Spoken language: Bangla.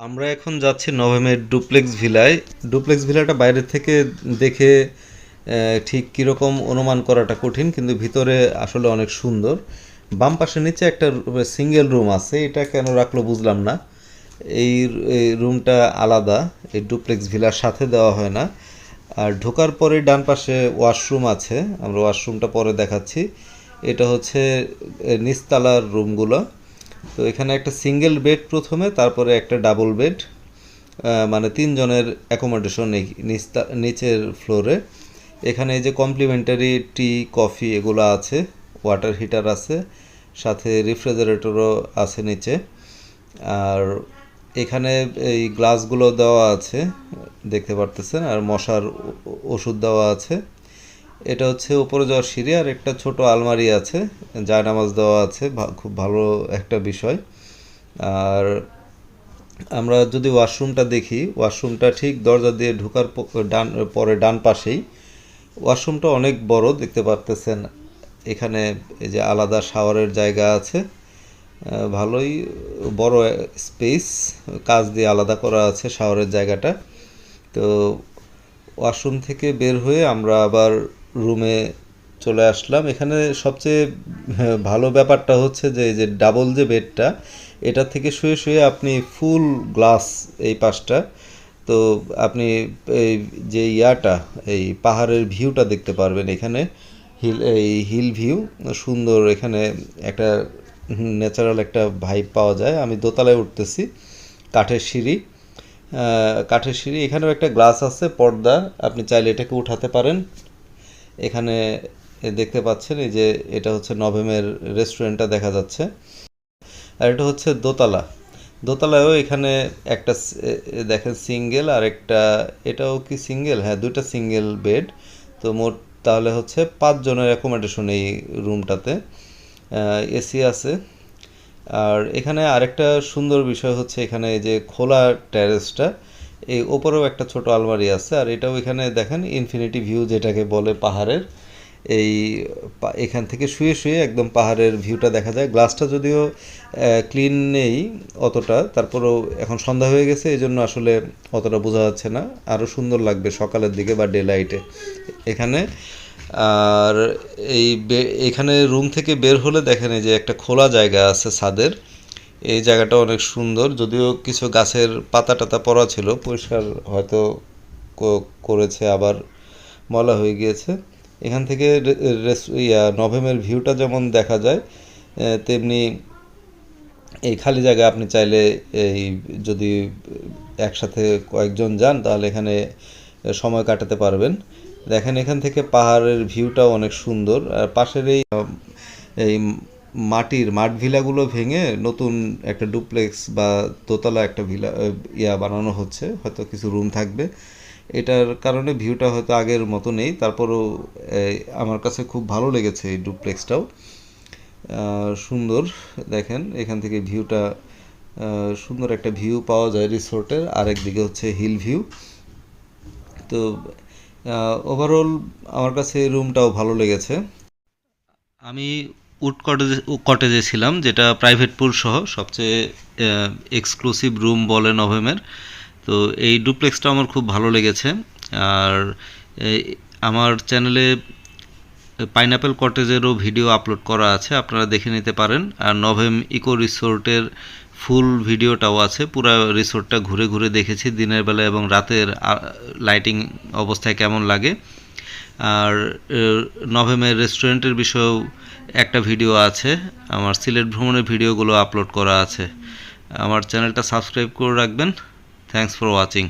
আমরা এখন যাচ্ছি নভেমের ডুপ্লেক্স ভিলায়। ডুপ্লেক্স ভিলাটা বাইরে থেকে দেখে ঠিক কীরকম অনুমান করাটা কঠিন কিন্তু ভিতরে আসলে অনেক সুন্দর। বাম পাশে নিচে একটা সিঙ্গেল রুম আছে এটা কেন রাখল বুঝলাম না। এই রুমটা আলাদা এই ডুপ্লেক্স ভিলার সাথে দেওয়া হয় না। আর ঢোকার পরে ডান পাশে ওয়াশরুম আছে আমরা ওয়াশরুমটা পরে দেখাচ্ছি। এটা হচ্ছে এ, নিচতলার রুমগুলো। তো এখানে একটা সিঙ্গেল বেড প্রথমে, তারপরে একটা ডাবল বেড মানে তিনজনের অ্যাকোমোডেশন নিচের ফ্লোরে এখানে এই যে কমপ্লিমেন্টারি টি কফি এগুলো আছে ওয়াটার হিটার আছে, সাথে রেফ্রিজারেটরও আছে নিচে। আর এখানে এই গ্লাসগুলো দেওয়া আছে, দেখতে পারতেছেন, আর মশার ওষুধ দেওয়া আছে। এটা হচ্ছে উপরে যাওয়ার সিঁড়ি আর একটা ছোট আলমারি আছে জায়নামাজ দেওয়া আছে খুব ভালো একটা বিষয়। আর আমরা যদি ওয়াশরুমটা দেখি, ওয়াশরুমটা ঠিক দরজা দিয়ে ঢোকার ডান, পরে ডান পাশেই। ওয়াশরুমটা অনেক বড়, দেখতে পারতেছেন এখানে এই যে আলাদা শাওয়ারের জায়গা আছে। ভালোই বড় স্পেস, কাজ দিয়ে আলাদা করা আছে শাওয়ারের জায়গাটা। তো ওয়াশরুম থেকে বের হয়ে আমরা আবার রুমে চলে আসলাম। এখানে সবচেয়ে হ্যাঁ, ভালো ব্যাপারটা হচ্ছে যে এই যে ডাবল যে বেডটা এটা থেকে শুয়ে শুয়ে আপনি ফুল গ্লাস এই পাশটা তো আপনি এই যে ইয়াটা এই পাহাড়ের ভিউটা দেখতে পারবেন এখানে। হিল এই হিল ভিউ সুন্দর এখানে একটা ন্যাচারাল একটা ভাইব পাওয়া যায়। আমি দোতলায় উঠতেছি কাঠের সিঁড়ি। কাঠের সিঁড়ি এখানেও একটা গ্লাস আছে পর্দা। আপনি চাইলে এটাকে উঠাতে পারেন। এখানে দেখতে পাচ্ছেন এই যে এটা হচ্ছে নভেমের রেস্টুরেন্টটা দেখা যাচ্ছে। আর এটা হচ্ছে দোতলা। দোতলায়ও এখানে একটা দেখেন সিঙ্গেল আর একটা, এটাও কি সিঙ্গেল? হ্যাঁ দুইটা সিঙ্গেল বেড। তো মোট তাহলে হচ্ছে পাঁচজনের অ্যাকোমোডেশন এই রুমটাতে। এসি আছে। আর এখানে আরেকটা সুন্দর বিষয় হচ্ছে এখানে এই যে খোলা ট্যারেসটা এই ওপরেও একটা ছোট আলমারি আছে, আর এটাও এখানে দেখেন ইনফিনিটি ভিউ যেটাকে বলে পাহাড়ের। এই এখান থেকে শুয়ে শুয়ে একদম পাহাড়ের ভিউটা দেখা যায়। গ্লাসটা যদিও ক্লিন নেই অতটা, তারপরেও এখন সন্ধ্যা হয়ে গেছে এই জন্য আসলে অতটা বোঝা যাচ্ছে না। আরও সুন্দর লাগবে সকালের দিকে বা ডে লাইটে এখানে, আর এই এখানে রুম থেকে বের হলে দেখেন এই যে একটা খোলা জায়গা আছে ছাদের। এই জায়গাটা অনেক সুন্দর। যদিও কিছু গাছের পাতা টাতা পড়া ছিল, পরিষ্কার হয়তো করেছে আবার ময়লা হয়ে গিয়েছে। এখান থেকে ইয়া, নভেমের ভিউটা যেমন দেখা যায় তেমনি এই খালি জায়গায় আপনি চাইলে এই যদি একসাথে কয়েকজন যান, তাহলে এখানে সময় কাটাতে পারবেন। দেখেন এখান থেকে পাহাড়ের ভিউটাও অনেক সুন্দর। আর পাশের এই মাটির মাঠ ভিলাগুলো ভেঙে নতুন একটা ডুপ্লেক্স বা দোতলা একটা ভিলা ইয়া বানানো হচ্ছে। হয়তো কিছু রুম থাকবে। এটার কারণে ভিউটা হয়তো আগের মতো নেই। তারপরও আমার কাছে খুব ভালো লেগেছে এই ডুপ্লেক্সটাও। সুন্দর, দেখেন, এখান থেকে ভিউটা সুন্দর একটা ভিউ পাওয়া যায় রিসোর্টের। আরেক দিকে হচ্ছে হিল ভিউ। তো ওভারঅল আমার কাছে এই রুমটাও ভালো লেগেছে। আমি উড কটেজে কটেজে ছিলাম, যেটা প্রাইভেট পুল সহ, সবচেয়ে এক্সক্লুসিভ রুম বলে নভেমের। তো এই ডুপ্লেক্সটা আমার খুব ভালো লেগেছে। আর আমার চ্যানেলে পাইনাপেল কটেজেরও ভিডিও আপলোড করা আছে, আপনারা দেখে নিতে পারেন। আর নভেম ইকো রিসোর্টের ফুল ভিডিওটাও আছে। পুরো রিসোর্টটা ঘুরে ঘুরে দেখেছি দিনের বেলা এবং রাতের লাইটিং অবস্থায় কেমন লাগে। আর নভেমের রেস্টুরেন্টের বিষয়েও একটা ভিডিও আছে, আমার সিলেট ভ্রমণের ভিডিওগুলো আপলোড করা আছে। আমার চ্যানেলটা সাবস্ক্রাইব করে রাখবেন। Thanks for watching